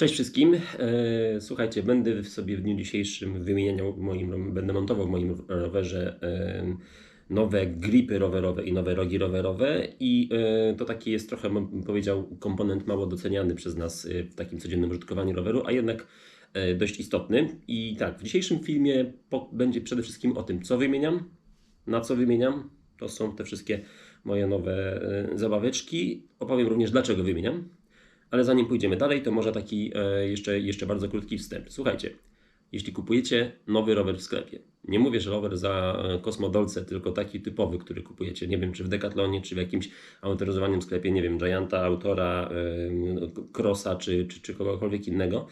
Cześć wszystkim. E, Słuchajcie, będę sobie w dniu dzisiejszym wymieniał moim, będę montował w moim rowerze e, nowe gripy rowerowe i nowe rogi rowerowe i e, to taki jest trochę, bym powiedział, komponent mało doceniany przez nas w takim codziennym użytkowaniu roweru, a jednak dość istotny. I tak, w dzisiejszym filmie będzie przede wszystkim o tym, co wymieniam, na co wymieniam. To są te wszystkie moje nowe zabaweczki. Opowiem również, dlaczego wymieniam. Ale zanim pójdziemy dalej, to może taki e, jeszcze, jeszcze bardzo krótki wstęp. Słuchajcie, jeśli kupujecie nowy rower w sklepie, nie mówię, że rower za e, kosmodolce, tylko taki typowy, który kupujecie, nie wiem, czy w Decathlonie, czy w jakimś autoryzowanym sklepie, nie wiem, Gianta, Autora, e, Crossa, czy, czy, czy kogokolwiek innego,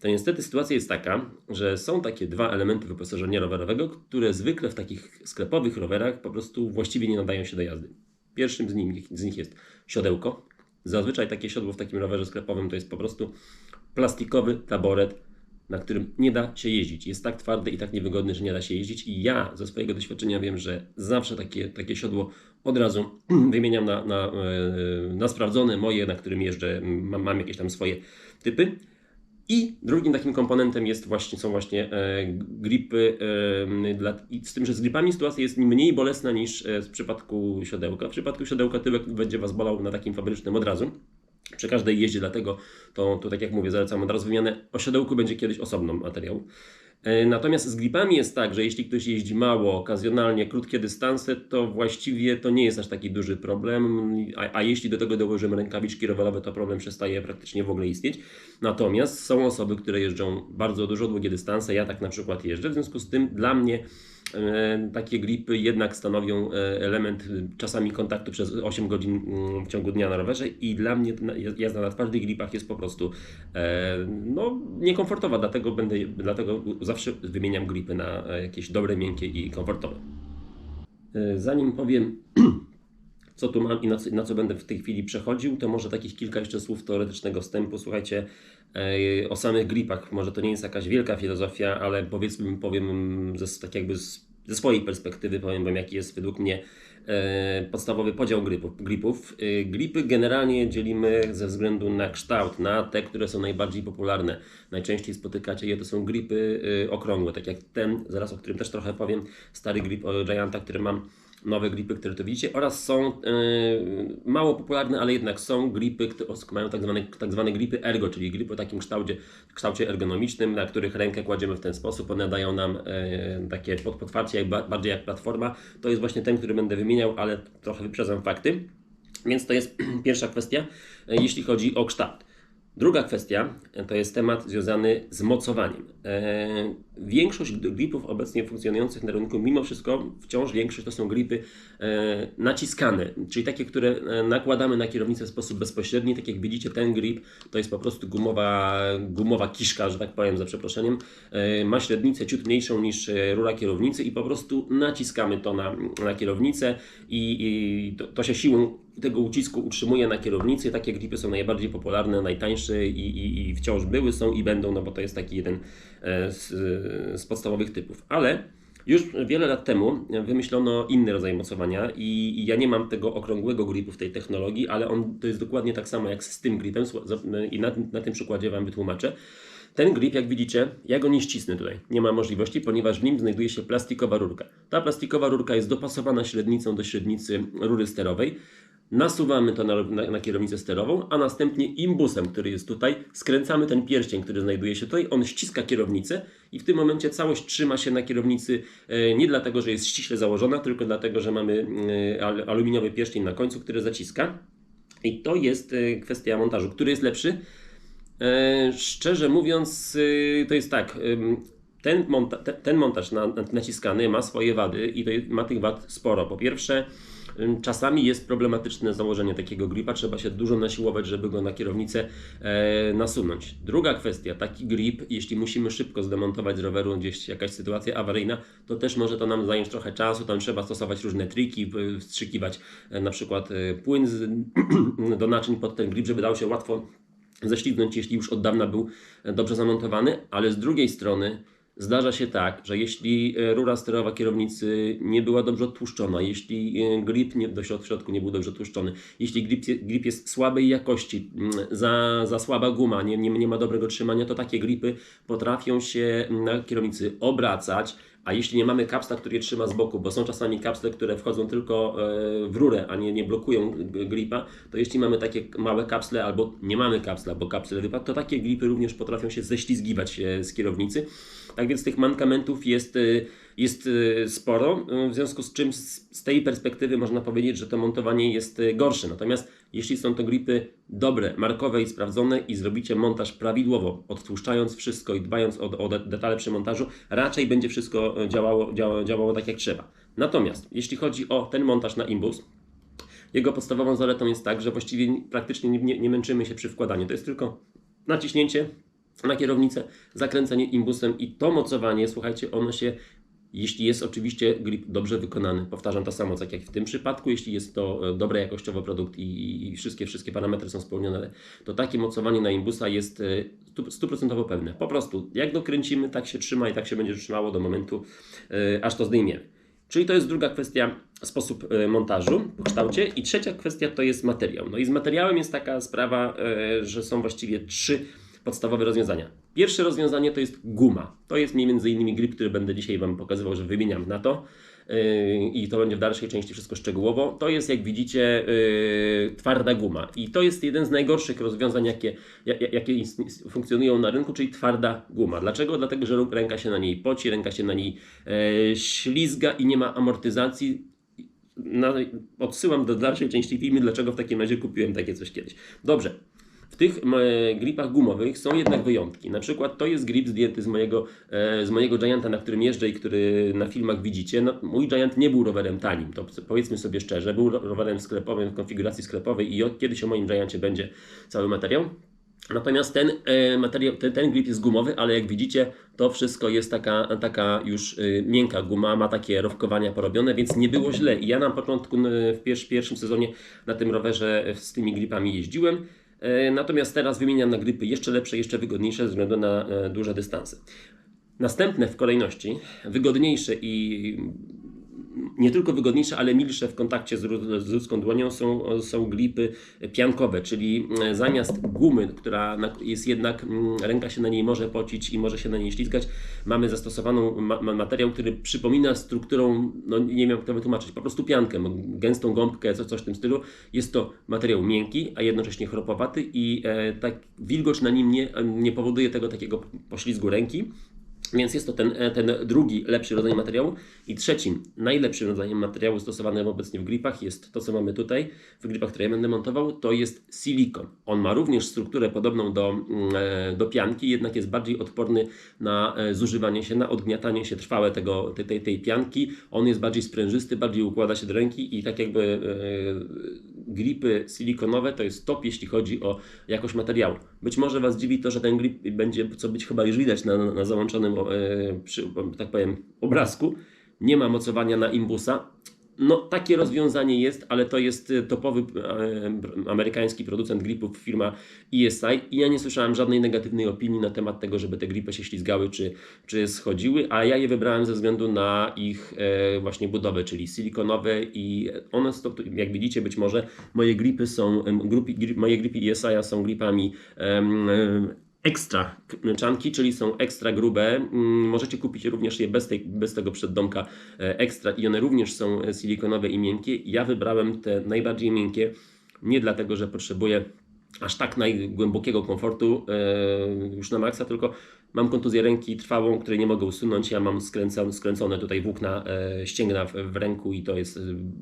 to niestety sytuacja jest taka, że są takie dwa elementy wyposażenia rowerowego, które zwykle w takich sklepowych rowerach po prostu właściwie nie nadają się do jazdy. Pierwszym z nich, z nich jest siodełko. Zazwyczaj takie siodło w takim rowerze sklepowym to jest po prostu plastikowy taboret, na którym nie da się jeździć. Jest tak twardy i tak niewygodny, że nie da się jeździć. I ja ze swojego doświadczenia wiem, że zawsze takie, takie siodło od razu wymieniam na, na, e, na sprawdzone moje, na którym jeżdżę. Mam, mam jakieś tam swoje typy. I drugim takim komponentem jest właśnie, są właśnie e, gripy. E, dla, z tym, że z gripami sytuacja jest mniej bolesna niż e, w przypadku siodełka. W przypadku siodełka tyłek będzie Was bolał na takim fabrycznym od razu. Przy każdej jeździe, dlatego to, to tak jak mówię, zalecam od razu wymianę. O siodełku będzie kiedyś osobną materiał. E, Natomiast z gripami jest tak, że jeśli ktoś jeździ mało, okazjonalnie, krótkie dystanse, to właściwie to nie jest aż taki duży problem, a, a jeśli do tego dołożymy rękawiczki rowerowe, to problem przestaje praktycznie w ogóle istnieć. Natomiast są osoby, które jeżdżą bardzo dużo, długie dystanse, ja tak na przykład jeżdżę, w związku z tym dla mnie takie gripy jednak stanowią e, element e, czasami kontaktu przez 8 godzin mm, w ciągu dnia na rowerze i dla mnie jazda na twardych gripach jest po prostu e, no, niekomfortowa, dlatego, będę, dlatego zawsze wymieniam gripy na e, jakieś dobre, miękkie i komfortowe. E, Zanim powiem, co tu mam i na co, na co będę w tej chwili przechodził, to może takich kilka jeszcze słów teoretycznego wstępu. Słuchajcie, e, o samych gripach. Może to nie jest jakaś wielka filozofia, ale powiedzmy, powiem ze, tak jakby z, ze swojej perspektywy, powiem Wam, jaki jest według mnie e, podstawowy podział gripów. gripów. E, gripy generalnie dzielimy ze względu na kształt, na te, które są najbardziej popularne. Najczęściej spotykacie je, to są gripy e, okrągłe, tak jak ten, zaraz o którym też trochę powiem, stary grip Gianta, który mam nowe gripy, które tu widzicie, oraz są e, mało popularne, ale jednak są gripy, które mają tak zwane, tak zwane gripy ergo, czyli gripy o takim kształcie, kształcie ergonomicznym, na których rękę kładziemy w ten sposób. One dają nam e, takie pod, podparcie, jak, ba- bardziej jak platforma. To jest właśnie ten, który będę wymieniał, ale trochę wyprzedzam fakty. Więc to jest pierwsza kwestia, e, jeśli chodzi o kształt. Druga kwestia e, to jest temat związany z mocowaniem. E, większość gripów obecnie funkcjonujących na rynku, mimo wszystko, wciąż większość to są gripy e, naciskane, czyli takie, które nakładamy na kierownicę w sposób bezpośredni. Tak jak widzicie, ten grip to jest po prostu gumowa, gumowa kiszka, że tak powiem, za przeproszeniem. Ma średnicę ciut mniejszą niż rura kierownicy i po prostu naciskamy to na, na kierownicę i, i to, to się siłą tego ucisku utrzymuje na kierownicy. Takie gripy są najbardziej popularne, najtańsze i, i, i wciąż były, są i będą, no bo to jest taki jeden e, z, z podstawowych typów. Ale już wiele lat temu wymyślono inny rodzaj mocowania i, i ja nie mam tego okrągłego gripu w tej technologii, ale on to jest dokładnie tak samo jak z tym gripem za- i na, na tym przykładzie Wam wytłumaczę. Ten grip, jak widzicie, ja go nie ścisnę tutaj. Nie ma możliwości, ponieważ w nim znajduje się plastikowa rurka. Ta plastikowa rurka jest dopasowana średnicą do średnicy rury sterowej. Nasuwamy to na, na, na kierownicę sterową, a następnie imbusem, który jest tutaj, skręcamy ten pierścień, który znajduje się tutaj. On ściska kierownicę i w tym momencie całość trzyma się na kierownicy e, nie dlatego, że jest ściśle założona, tylko dlatego, że mamy e, al- aluminiowy pierścień na końcu, który zaciska. I to jest e, kwestia montażu. Który jest lepszy? Szczerze mówiąc, to jest tak. Ten, monta- te- ten montaż na, na, naciskany ma swoje wady i ma tych wad sporo. Po pierwsze, czasami jest problematyczne założenie takiego gripa, trzeba się dużo nasiłować, żeby go na kierownicę e, nasunąć. Druga kwestia, taki grip, jeśli musimy szybko zdemontować z roweru gdzieś jakaś sytuacja awaryjna, to też może to nam zająć trochę czasu, tam trzeba stosować różne triki, wstrzykiwać e, na przykład e, płyn do naczyń pod ten grip, żeby dał się łatwo ześlizgnąć, jeśli już od dawna był dobrze zamontowany, ale z drugiej strony Zdarza się tak, że jeśli e, rura sterowa kierownicy nie była dobrze odtłuszczona, jeśli e, grip nie, do środ- w środku nie był dobrze tłuszczony, jeśli grip, grip jest słabej jakości, za, za słaba guma, nie, nie, nie ma dobrego trzymania, to takie gripy potrafią się na kierownicy obracać, a jeśli nie mamy kapsla, który je trzyma z boku, bo są czasami kapsle, które wchodzą tylko e, w rurę, a nie, nie blokują g- gripa, to jeśli mamy takie małe kapsle albo nie mamy kapsla, bo kapsel wypadł, to takie gripy również potrafią się ześlizgiwać e, z kierownicy. Tak więc tych mankamentów jest, e, jest e, sporo, e, w związku z czym z tej perspektywy można powiedzieć, że to montowanie jest e, gorsze. Natomiast jeśli są to gripy dobre, markowe i sprawdzone i zrobicie montaż prawidłowo, odtłuszczając wszystko i dbając o, o de- detale przy montażu, raczej będzie wszystko działało, działało, tak jak trzeba. Natomiast jeśli chodzi o ten montaż na imbus, jego podstawową zaletą jest tak, że właściwie praktycznie nie, nie, nie męczymy się przy wkładaniu. To jest tylko naciśnięcie na kierownicę, zakręcenie imbusem i to mocowanie, słuchajcie, ono się, jeśli jest oczywiście grip dobrze wykonany, powtarzam to samo, tak jak w tym przypadku, jeśli jest to e, dobry jakościowo produkt i, i wszystkie, wszystkie parametry są spełnione, to takie mocowanie na imbusa jest e, stu- stuprocentowo pewne. Po prostu, jak dokręcimy, tak się trzyma i tak się będzie trzymało do momentu, e, aż to zdejmiemy. Czyli to jest druga kwestia, sposób montażu po kształcie. I trzecia kwestia to jest materiał. No i z materiałem jest taka sprawa, że są właściwie trzy podstawowe rozwiązania. Pierwsze rozwiązanie to jest guma. To jest innymi grip, który będę dzisiaj Wam pokazywał, że wymieniam na to. Yy, I to będzie w dalszej części wszystko szczegółowo. To jest, jak widzicie, yy, twarda guma. I to jest jeden z najgorszych rozwiązań, jakie, ja- ja- jakie funkcjonują na rynku, czyli twarda guma. Dlaczego? Dlatego, że ręka się na niej poci, ręka się na niej e, ślizga i nie ma amortyzacji. Odsyłam do dalszej części filmu, dlaczego w takim razie kupiłem takie coś kiedyś. Dobrze. W tych m, gripach gumowych są jednak wyjątki. Na przykład to jest grip zdjęty z mojego, e, z mojego Gianta, na którym jeżdżę i który na filmach widzicie. No, mój Giant nie był rowerem tanim, to powiedzmy sobie szczerze. Był ro- rowerem sklepowym w konfiguracji sklepowej i od, kiedyś o moim Giancie będzie cały materiał. Natomiast ten e, materiał, ten, ten grip jest gumowy, ale jak widzicie, to wszystko jest taka, taka już y, miękka guma, ma takie rowkowania porobione, więc nie było źle. I ja na początku, w pier- pierwszym sezonie na tym rowerze z tymi gripami jeździłem. E, Natomiast teraz wymieniam na gripy jeszcze lepsze, jeszcze wygodniejsze ze względu na e, duże dystanse. Następne w kolejności, wygodniejsze i nie tylko wygodniejsze, ale milsze w kontakcie z, z ludzką dłonią są, są glipy piankowe, czyli e, zamiast gumy, która jest jednak, mm, ręka się na niej może pocić i może się na niej ślizgać, mamy zastosowaną ma, ma, materiał, który przypomina strukturą, no nie wiem jak to wytłumaczyć, po prostu piankę, no, gęstą gąbkę, co, coś w tym stylu. Jest to materiał miękki, a jednocześnie chropowaty i e, tak wilgoć na nim nie, nie powoduje tego takiego poślizgu ręki. Więc jest to ten, e, ten drugi lepszy rodzaj materiału. I trzecim, najlepszym rodzajem materiału stosowanym obecnie w gripach jest to, co mamy tutaj, w gripach, które ja będę montował, to jest silikon. On ma również strukturę podobną do, mm, e, do pianki, jednak jest bardziej odporny na e, zużywanie się, na odgniatanie się trwałe tego, tej, tej, tej pianki. On jest bardziej sprężysty, bardziej układa się do ręki i tak jakby gripy silikonowe to jest top, jeśli chodzi o jakość materiału. Być może Was dziwi to, że ten grip będzie, co być chyba już widać na, na załączonym, e, przy, tak powiem, obrazku, nie ma mocowania na imbusa. No, takie rozwiązanie jest, ale to jest e, topowy e, amerykański producent gripów, firma ESI i. Ja nie słyszałem żadnej negatywnej opinii na temat tego, żeby te gripy się ślizgały czy, czy schodziły, a ja je wybrałem ze względu na ich e, właśnie budowę, czyli silikonowe i one, jak widzicie być może, moje gripy są, grupi, moje gripy ESI są gripami ekstra czanki, czyli są ekstra grube. Mm, Możecie kupić również je bez, tej, bez tego przeddomka e, ekstra i one również są e, silikonowe i miękkie. Ja wybrałem te najbardziej miękkie, nie dlatego, że potrzebuję aż tak najgłębokiego komfortu e, już na maksa, tylko mam kontuzję ręki trwałą, której nie mogę usunąć. Ja mam skręcone, skręcone tutaj włókna ścięgna w, ręku i to jest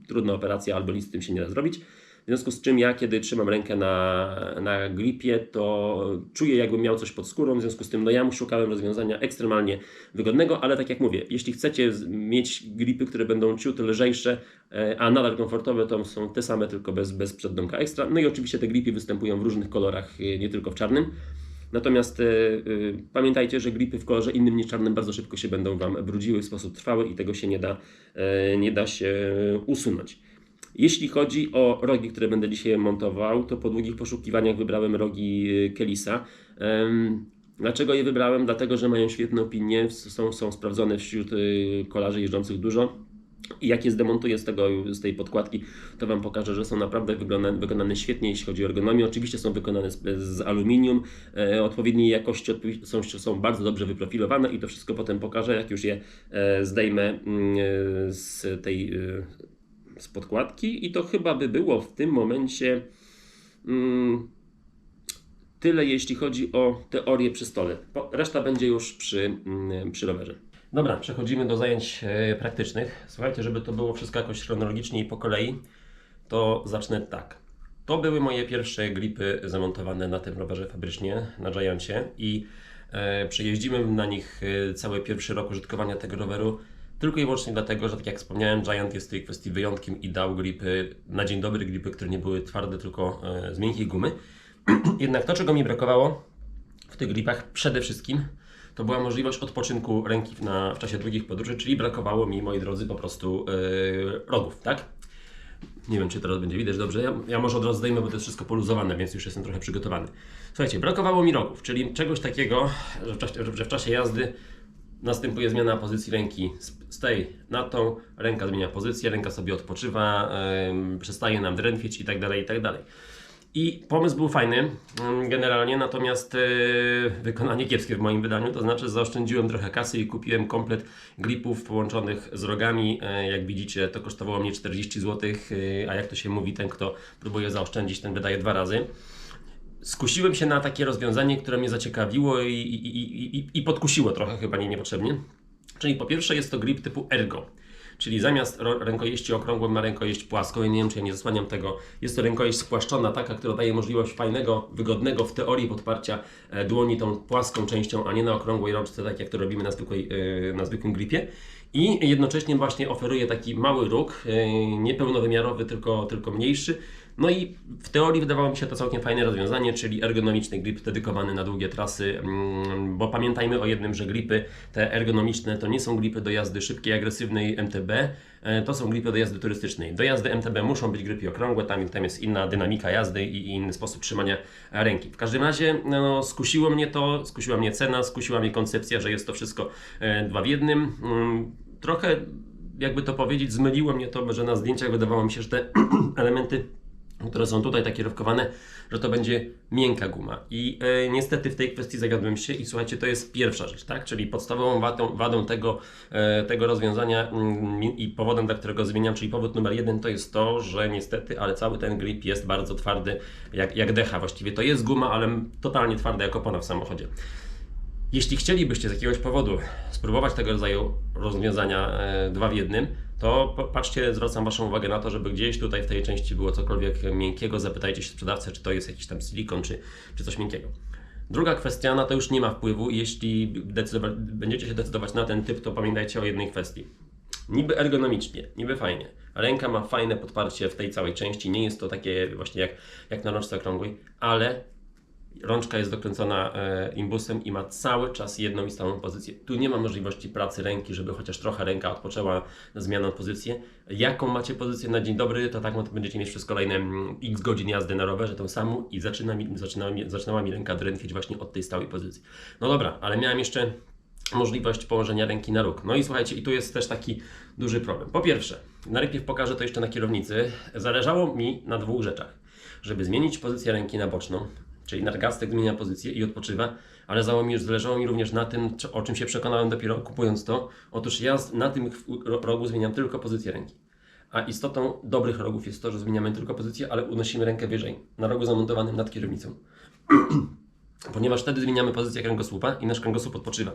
trudna operacja, albo nic z tym się nie da zrobić. W związku z czym ja, kiedy trzymam rękę na, na gripie, to czuję, jakbym miał coś pod skórą. W związku z tym, no ja szukałem rozwiązania ekstremalnie wygodnego, ale tak jak mówię, jeśli chcecie mieć gripy, które będą ciut lżejsze, e, a nadal komfortowe, to są te same, tylko bez, bez przeddomka ekstra. No i oczywiście te gripy występują w różnych kolorach, e, nie tylko w czarnym. Natomiast e, pamiętajcie, że gripy w kolorze innym niż czarnym bardzo szybko się będą Wam brudziły w sposób trwały i tego się nie da, nie da się usunąć. Jeśli chodzi o rogi, które będę dzisiaj montował, to po długich poszukiwaniach wybrałem rogi y, Kelisa. Dlaczego je wybrałem? Dlatego, że mają świetne opinie, są, są sprawdzone wśród y, kolarzy jeżdżących dużo. I jak je zdemontuję z, tego, z tej podkładki, to Wam pokażę, że są naprawdę wykonane, wykonane świetnie, jeśli chodzi o ergonomię. Oczywiście są wykonane z, z aluminium, e, odpowiedniej jakości, są, są bardzo dobrze wyprofilowane i to wszystko potem pokażę, jak już je e, zdejmę mm, e, z tej e, z podkładki. I to chyba by było w tym momencie mm, tyle, jeśli chodzi o teorię przy stole. Reszta będzie już przy, mm, przy rowerze. Dobra, przechodzimy do zajęć e, praktycznych. Słuchajcie, żeby to było wszystko jakoś chronologicznie i po kolei, to zacznę tak. To były moje pierwsze gripy zamontowane na tym rowerze fabrycznie, na Giancie i e, przejeździłem na nich e, cały pierwszy rok użytkowania tego roweru tylko i wyłącznie dlatego, że tak jak wspomniałem, Giant jest w tej kwestii wyjątkiem i dał gripy, na dzień dobry gripy, które nie były twarde, tylko e, z miękkiej gumy. Jednak to, czego mi brakowało w tych gripach przede wszystkim, to była możliwość odpoczynku ręki na, w czasie długich podróży, czyli brakowało mi, moi drodzy, po prostu yy, rogów, tak? Nie wiem, czy teraz będzie widać dobrze. Ja, ja może od razu zdejmę, bo to jest wszystko poluzowane, więc już jestem trochę przygotowany. Słuchajcie, brakowało mi rogów, czyli czegoś takiego, że w czasie, że w czasie jazdy następuje zmiana pozycji ręki z tej na tą, ręka zmienia pozycję, ręka sobie odpoczywa, yy, przestaje nam drętwieć i tak dalej, i tak dalej. I pomysł był fajny mm, generalnie, natomiast e, wykonanie kiepskie w moim wydaniu, to znaczy zaoszczędziłem trochę kasy i kupiłem komplet gripów połączonych z rogami. E, jak widzicie, to kosztowało mnie 40 zł, e, a jak to się mówi, ten kto próbuje zaoszczędzić, ten wydaje dwa razy. Skusiłem się na takie rozwiązanie, które mnie zaciekawiło i, i, i, i, i podkusiło trochę chyba nie niepotrzebnie. Czyli po pierwsze jest to grip typu ergo. Czyli zamiast rękojeści okrągłą ma rękojeść płaską. Ja nie wiem, czy ja nie zasłaniam tego. Jest to rękojeść spłaszczona, taka, która daje możliwość fajnego, wygodnego w teorii podparcia e, dłoni tą płaską częścią, a nie na okrągłej rączce, tak jak to robimy na, zwykłej, e, na zwykłym gripie. I jednocześnie właśnie oferuje taki mały róg, e, niepełnowymiarowy, tylko, tylko mniejszy. No i w teorii wydawało mi się to całkiem fajne rozwiązanie, czyli ergonomiczny grip dedykowany na długie trasy, mm, bo pamiętajmy o jednym, że gripy te ergonomiczne to nie są gripy do jazdy szybkiej, agresywnej MTB, e, to są gripy do jazdy turystycznej. Do jazdy MTB muszą być gripy okrągłe, tam, tam jest inna dynamika jazdy i, inny sposób trzymania ręki. W każdym razie no, skusiło mnie to, skusiła mnie cena, skusiła mnie koncepcja, że jest to wszystko e, dwa w jednym. Mm, Trochę, jakby to powiedzieć, zmyliło mnie to, że na zdjęciach wydawało mi się, że te elementy które są tutaj takie rowkowane, że to będzie miękka guma. I e, niestety w tej kwestii zagadłem się i słuchajcie, to jest pierwsza rzecz, tak? Czyli podstawową wadą, wadą tego, e, tego rozwiązania mm, i powodem, dla którego zmieniam, czyli powód numer jeden, to jest to, że niestety, ale cały ten grip jest bardzo twardy, jak, jak decha właściwie. To jest guma, ale totalnie twarda jak opona w samochodzie. Jeśli chcielibyście z jakiegoś powodu spróbować tego rodzaju rozwiązania e, dwa w jednym, to patrzcie, zwracam Waszą uwagę na to, żeby gdzieś tutaj w tej części było cokolwiek miękkiego. Zapytajcie się sprzedawcę, czy to jest jakiś tam silikon, czy, czy coś miękkiego. Druga kwestia, na to już nie ma wpływu. Jeśli będziecie się decydować na ten typ, to pamiętajcie o jednej kwestii. Niby ergonomicznie, niby fajnie. Ręka ma fajne podparcie w tej całej części. Nie jest to takie właśnie jak, jak na rączce okrągłej, ale rączka jest dokręcona e, imbusem i ma cały czas jedną i stałą pozycję. Tu nie ma możliwości pracy ręki, żeby chociaż trochę ręka odpoczęła zmianą pozycję. Jaką macie pozycję na dzień dobry, to tak będziecie mieć przez kolejne mm, x godzin jazdy na rowerze tą samą i zaczyna mi, zaczyna mi, zaczynała mi ręka drętwieć właśnie od tej stałej pozycji. No dobra, ale miałem jeszcze możliwość położenia ręki na róg. No i słuchajcie, i tu jest też taki duży problem. Po pierwsze, najpierw pokażę to jeszcze na kierownicy. Zależało mi na dwóch rzeczach. Żeby zmienić pozycję ręki na boczną, czyli nadgarstek zmienia pozycję i odpoczywa, ale zależało mi, również na tym, o czym się przekonałem dopiero kupując to. Otóż ja na tym ro- rogu zmieniam tylko pozycję ręki. A istotą dobrych rogów jest to, że zmieniamy tylko pozycję, ale unosimy rękę wyżej, na rogu zamontowanym nad kierownicą. Ponieważ wtedy zmieniamy pozycję kręgosłupa i nasz kręgosłup odpoczywa.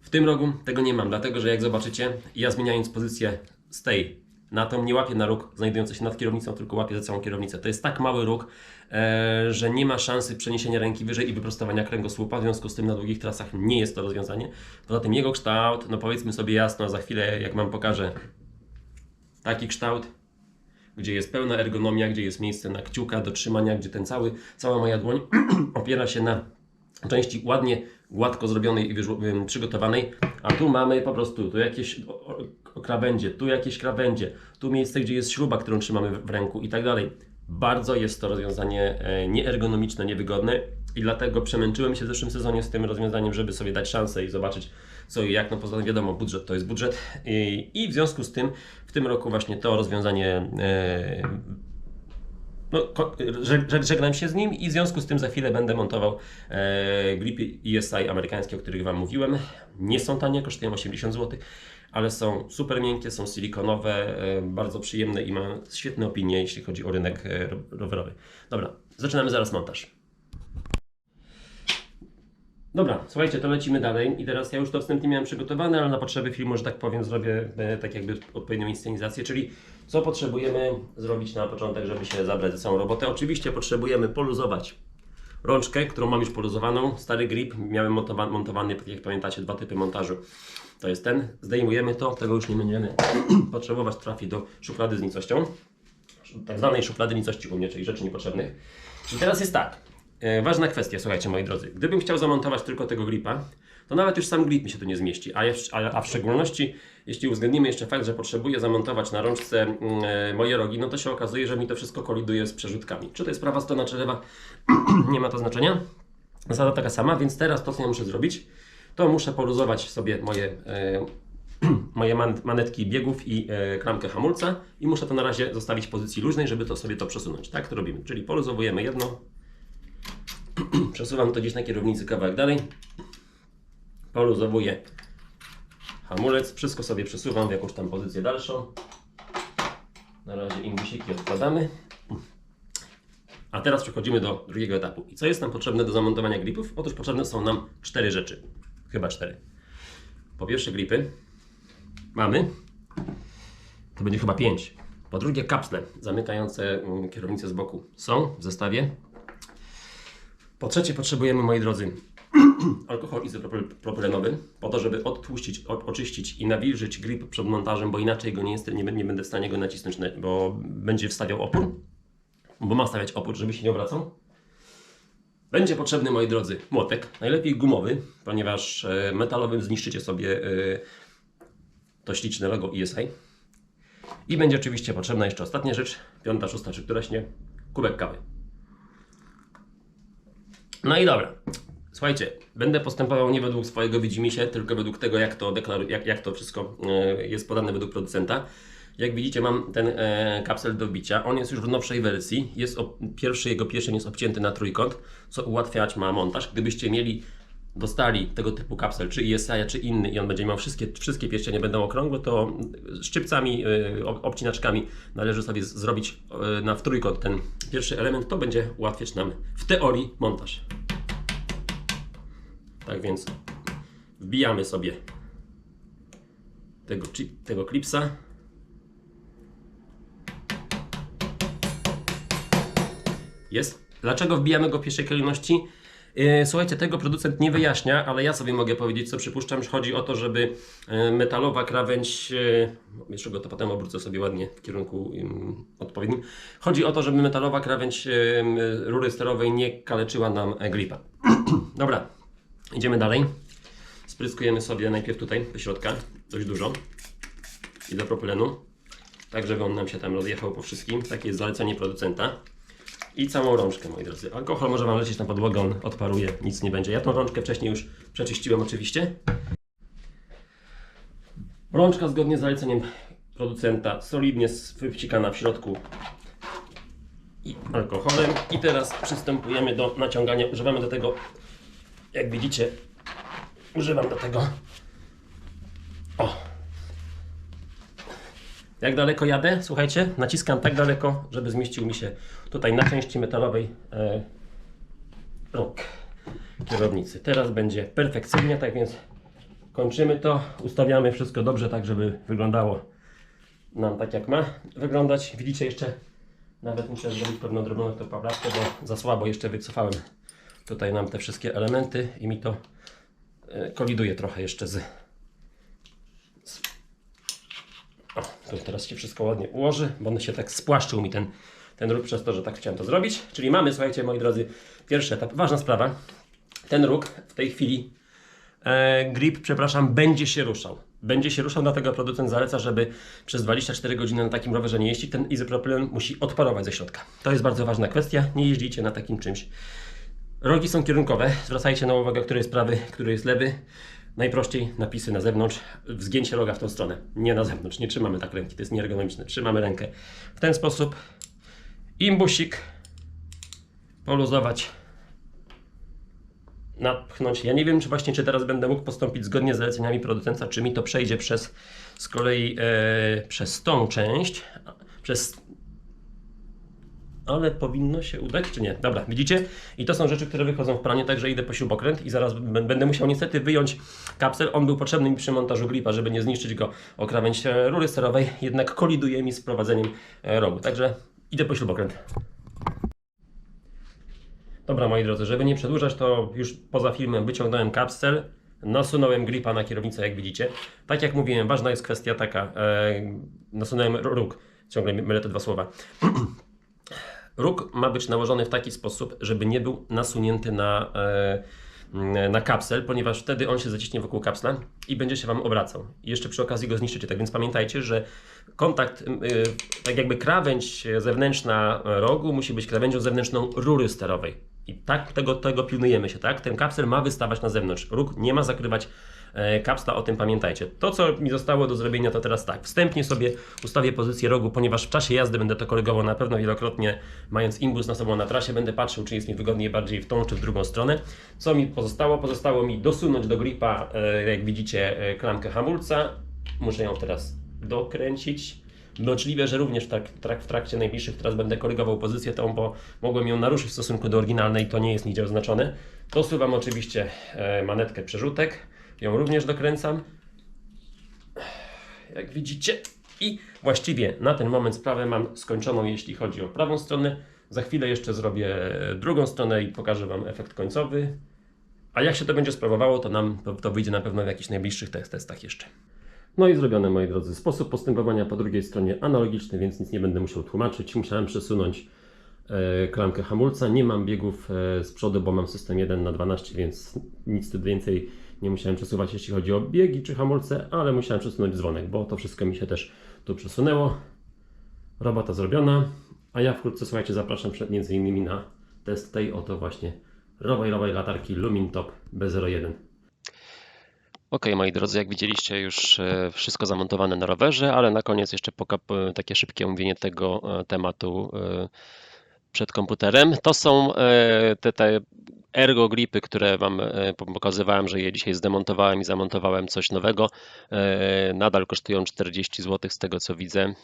W tym rogu tego nie mam, dlatego że jak zobaczycie, ja zmieniając pozycję z tej na tą nie łapię na róg znajdujący się nad kierownicą, tylko łapię za całą kierownicę. To jest tak mały róg, e, że nie ma szansy przeniesienia ręki wyżej i wyprostowania kręgosłupa, w związku z tym na długich trasach nie jest to rozwiązanie. Poza tym jego kształt, no powiedzmy sobie jasno, za chwilę jak Wam pokażę taki kształt, gdzie jest pełna ergonomia, gdzie jest miejsce na kciuka do trzymania, gdzie ten cały, cała moja dłoń opiera się na części ładnie, gładko zrobionej i przygotowanej, a tu mamy po prostu tu jakieś krawędzie, tu jakieś krawędzie, tu miejsce, gdzie jest śruba, którą trzymamy w ręku i tak dalej. Bardzo jest to rozwiązanie e, nieergonomiczne, niewygodne I dlatego przemęczyłem się w zeszłym sezonie z tym rozwiązaniem, żeby sobie dać szansę i zobaczyć co i jak. No poza tym wiadomo, budżet to jest budżet. I, i w związku z tym w tym roku właśnie to rozwiązanie e, no, żegnam się z nim i w związku z tym za chwilę będę montował e, gripy ESI amerykańskie, o których Wam mówiłem. Nie są tanie, kosztują 80 zł, ale są super miękkie, są silikonowe, e, bardzo przyjemne i mają świetne opinie, jeśli chodzi o rynek e, ro- rowerowy. Dobra, zaczynamy zaraz montaż. Dobra, słuchajcie, to lecimy dalej i teraz ja już to wstępnie miałem przygotowane, ale na potrzeby filmu, że tak powiem, zrobię e, tak jakby odpowiednią inscenizację, czyli co potrzebujemy zrobić na początek, żeby się zabrać za całą robotę. Oczywiście potrzebujemy poluzować rączkę, którą mam już poluzowaną, stary grip, miałem montowa- montowany, tak jak pamiętacie, dwa typy montażu. To jest ten, zdejmujemy to, tego już nie będziemy potrzebować, trafi do szuflady z nicością, tak zwanej szuflady nicości u mnie, czyli rzeczy niepotrzebnych. I teraz jest tak, e, ważna kwestia, słuchajcie moi drodzy, gdybym chciał zamontować tylko tego gripa, to nawet już sam grip mi się tu nie zmieści, a, jeż- a, a w szczególności jeśli uwzględnimy jeszcze fakt, że potrzebuję zamontować na rączce mm, e, moje rogi, no to się okazuje, że mi to wszystko koliduje z przerzutkami. Czy to jest prawa strona, czy lewa, nie ma to znaczenia. Zasada taka sama, więc teraz to, co ja muszę zrobić, to muszę poluzować sobie moje, e, moje man, manetki biegów i e, klamkę hamulca i muszę to na razie zostawić w pozycji luźnej, żeby to sobie to przesunąć. Tak to robimy, czyli poluzowujemy jedno, przesuwam to gdzieś na kierownicy kawałek dalej, poluzowuję hamulec, wszystko sobie przesuwam w jakąś tam pozycję dalszą. Na razie imbusiki odkładamy. A teraz przechodzimy do drugiego etapu. I co jest nam potrzebne do zamontowania gripów? Otóż potrzebne są nam cztery rzeczy. Chyba cztery. Po pierwsze gripy. Mamy. To będzie chyba pięć. Po drugie kapsle zamykające mm, kierownicę z boku. Są w zestawie. Po trzecie potrzebujemy, moi drodzy, alkohol izopropylenowy po to, żeby odtłuścić, oczyścić i nawilżyć grip przed montażem, bo inaczej go nie, jest, nie, nie będę w stanie go nacisnąć, na- bo będzie wstawiał opór, bo ma stawiać opór, żeby się nie obracał. Będzie potrzebny, moi drodzy, młotek, najlepiej gumowy, ponieważ e, metalowym zniszczycie sobie e, to śliczne logo ESI. I będzie oczywiście potrzebna jeszcze ostatnia rzecz, piąta, szósta czy któraś nie, kubek kawy. No i dobra. Słuchajcie, będę postępował nie według swojego widzimisię, tylko według tego, jak to, deklaru- jak, jak to wszystko e, jest podane według producenta. Jak widzicie, mam ten e, kapsel do wbicia. On jest już w nowszej wersji. Jest pierwszy jego pierścień jest obcięty na trójkąt, co ułatwiać ma montaż. Gdybyście mieli, dostali tego typu kapsel, czy ESI, czy inny, i on będzie miał wszystkie, wszystkie pierścienie będą okrągłe, to szczypcami, e, ob- obcinaczkami należy sobie z- zrobić e, na w trójkąt ten pierwszy element. To będzie ułatwiać nam w teorii montaż. Tak więc wbijamy sobie tego, tego klipsa. Jest. Dlaczego wbijamy go w pierwszej kolejności? Yy, Słuchajcie, tego producent nie wyjaśnia, ale ja sobie mogę powiedzieć, co przypuszczam, że chodzi o to, żeby yy, metalowa krawędź, yy, jeszcze go to potem obrócę sobie ładnie w kierunku odpowiednim. Chodzi o to, żeby metalowa krawędź rury sterowej nie kaleczyła nam e, gripa. Dobra, Idziemy dalej. Spryskujemy sobie najpierw tutaj do środka, dość dużo, izopropylenu, tak żeby on nam się tam rozjechał po wszystkim. Takie jest zalecenie producenta. I całą rączkę, moi drodzy. Alkohol może Wam lecieć na podłogę, on odparuje, nic nie będzie. Ja tą rączkę wcześniej już przeczyściłem oczywiście. Rączka zgodnie z zaleceniem producenta solidnie wypcikana w środku i alkoholem. I teraz przystępujemy do naciągania. Używamy do tego jak widzicie, używam do tego. O! Jak daleko jadę? Słuchajcie, naciskam tak daleko, żeby zmieścił mi się tutaj na części metalowej e, róg kierownicy. Teraz będzie perfekcyjnie, tak więc kończymy to, ustawiamy wszystko dobrze, tak żeby wyglądało nam tak jak ma wyglądać. Widzicie jeszcze, nawet muszę zrobić pewną drobną to poprawkę, bo za słabo jeszcze wycofałem tutaj nam te wszystkie elementy i mi to e, koliduje trochę jeszcze z... O, tu teraz się wszystko ładnie ułoży, bo on się tak spłaszczył mi ten, ten róg przez to, że tak chciałem to zrobić. Czyli mamy, słuchajcie moi drodzy, pierwszy etap, ważna sprawa. Ten róg w tej chwili e, grip, przepraszam, będzie się ruszał. Będzie się ruszał, dlatego producent zaleca, żeby przez 24 godziny na takim rowerze nie jeździć. Ten izopropylen musi odparować ze środka. To jest bardzo ważna kwestia. Nie jeździcie na takim czymś Rogi są kierunkowe. Zwracajcie na uwagę, który jest prawy, który jest lewy. Najprościej napisy na zewnątrz, zgięcie roga w tą stronę, nie na zewnątrz. Nie trzymamy tak ręki, to jest nieergonomiczne. Trzymamy rękę w ten sposób. Imbusik poluzować, napchnąć. Ja nie wiem, czy właśnie, czy teraz będę mógł postąpić zgodnie z zaleceniami producenta, czy mi to przejdzie przez z kolei e, przez tą część, przez ale powinno się udać, czy nie? Dobra, widzicie? I to są rzeczy, które wychodzą w pranie, także idę po śrubokręt i zaraz będę musiał niestety wyjąć kapsel. On był potrzebny mi przy montażu gripa, żeby nie zniszczyć go o krawędź e, rury sterowej, jednak koliduje mi z prowadzeniem e, rogu. Także idę po śrubokręt. Dobra, moi drodzy, żeby nie przedłużać, to już poza filmem wyciągnąłem kapsel, nasunąłem gripa na kierownicę, jak widzicie. Tak jak mówiłem, ważna jest kwestia taka, e, nasunąłem róg, ciągle mylę te dwa słowa. Róg ma być nałożony w taki sposób, żeby nie był nasunięty na, e, na kapsel, ponieważ wtedy on się zaciśnie wokół kapsla i będzie się Wam obracał. I jeszcze przy okazji go zniszczycie. Tak więc pamiętajcie, że kontakt, y, tak jakby krawędź zewnętrzna rogu musi być krawędzią zewnętrzną rury sterowej. I tak tego, tego pilnujemy się, tak? Ten kapsel ma wystawać na zewnątrz. Róg nie ma zakrywać e, kapsla, o tym pamiętajcie. To, co mi zostało do zrobienia, to teraz tak. Wstępnie sobie ustawię pozycję rogu, ponieważ w czasie jazdy będę to korygował na pewno wielokrotnie, mając imbus na sobą na trasie, będę patrzył, czy jest mi wygodniej bardziej w tą, czy w drugą stronę. Co mi pozostało? Pozostało mi dosunąć do gripa, e, jak widzicie, e, klamkę hamulca. Muszę ją teraz dokręcić. Możliwe, że również trak, w trakcie najbliższych teraz będę korygował pozycję tą, bo mogłem ją naruszyć w stosunku do oryginalnej, to nie jest nigdzie oznaczone. Dosuwam oczywiście e, manetkę przerzutek, ją również dokręcam. Jak widzicie. I właściwie na ten moment sprawę mam skończoną, jeśli chodzi o prawą stronę. Za chwilę jeszcze zrobię drugą stronę i pokażę Wam efekt końcowy. A jak się to będzie sprawowało, to nam to, to wyjdzie na pewno w jakichś najbliższych test- testach jeszcze. No i zrobione, moi drodzy. Sposób postępowania po drugiej stronie analogiczny, więc nic nie będę musiał tłumaczyć. Musiałem przesunąć e, klamkę hamulca. Nie mam biegów e, z przodu, bo mam system 1 na 12, więc nic więcej nie musiałem przesuwać, jeśli chodzi o biegi czy hamulce, ale musiałem przesunąć dzwonek, bo to wszystko mi się też tu przesunęło. Robota zrobiona, a ja wkrótce, słuchajcie, zapraszam przed między innymi na test tej oto właśnie rowej, rowej latarki Lumin Top B01. Ok, moi drodzy, jak widzieliście już e, wszystko zamontowane na rowerze, ale na koniec jeszcze e, takie szybkie omówienie tego e, tematu przed komputerem. To są e, te, te ergo gripy, które Wam e, pokazywałem, że je dzisiaj zdemontowałem i zamontowałem coś nowego. E, Nadal kosztują 40 zł z tego co widzę.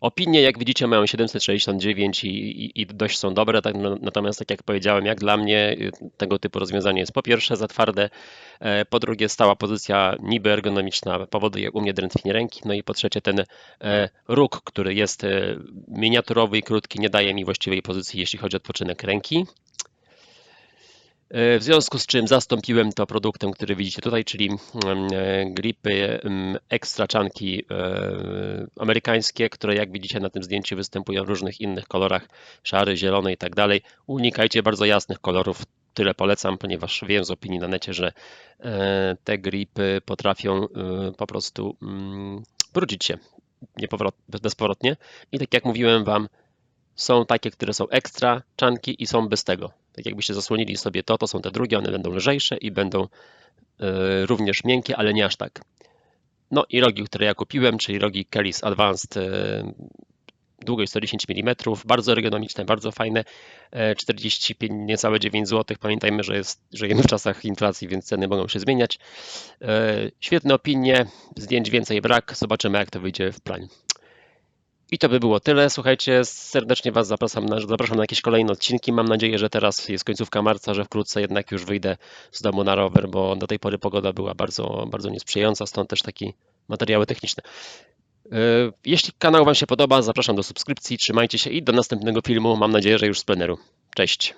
Opinie, jak widzicie, mają 769 i, i, i dość są dobre, tak, no- natomiast tak jak powiedziałem, jak dla mnie y, tego typu rozwiązanie jest po pierwsze za twarde, e, po drugie stała pozycja niby ergonomiczna powoduje u mnie drętwienie ręki, no i po trzecie ten e, róg, który jest e, miniaturowy i krótki, nie daje mi właściwej pozycji, jeśli chodzi o odpoczynek ręki. E, W związku z czym zastąpiłem to produktem, który widzicie tutaj, czyli mm, e, gripy mm, extra czanki e, amerykańskie, które jak widzicie na tym zdjęciu występują w różnych innych kolorach, szary, zielony i tak dalej. Unikajcie bardzo jasnych kolorów, tyle polecam, ponieważ wiem z opinii na necie, że te gripy potrafią po prostu mm, brudzić się bezpowrotnie. I tak jak mówiłem Wam, są takie, które są ekstra czanki i są bez tego. Tak jakbyście zasłonili sobie to, to są te drugie, one będą lżejsze i będą e, również miękkie, ale nie aż tak. No i rogi, które ja kupiłem, czyli rogi Kelly's Advanced, e, długość 110 mm, bardzo ergonomiczne, bardzo fajne, e, 45, niecałe 9 zł. Pamiętajmy, że jest, żyjemy w czasach inflacji, więc ceny mogą się zmieniać. E, Świetne opinie, zdjęć więcej brak, zobaczymy jak to wyjdzie w planie. I to by było tyle. Słuchajcie, serdecznie Was zapraszam na, zapraszam na jakieś kolejne odcinki. Mam nadzieję, że teraz jest końcówka marca, że wkrótce jednak już wyjdę z domu na rower, bo do tej pory pogoda była bardzo, bardzo niesprzyjająca, stąd też takie materiały techniczne. Yy, Jeśli kanał Wam się podoba, zapraszam do subskrypcji, trzymajcie się i do następnego filmu. Mam nadzieję, że już z pleneru. Cześć.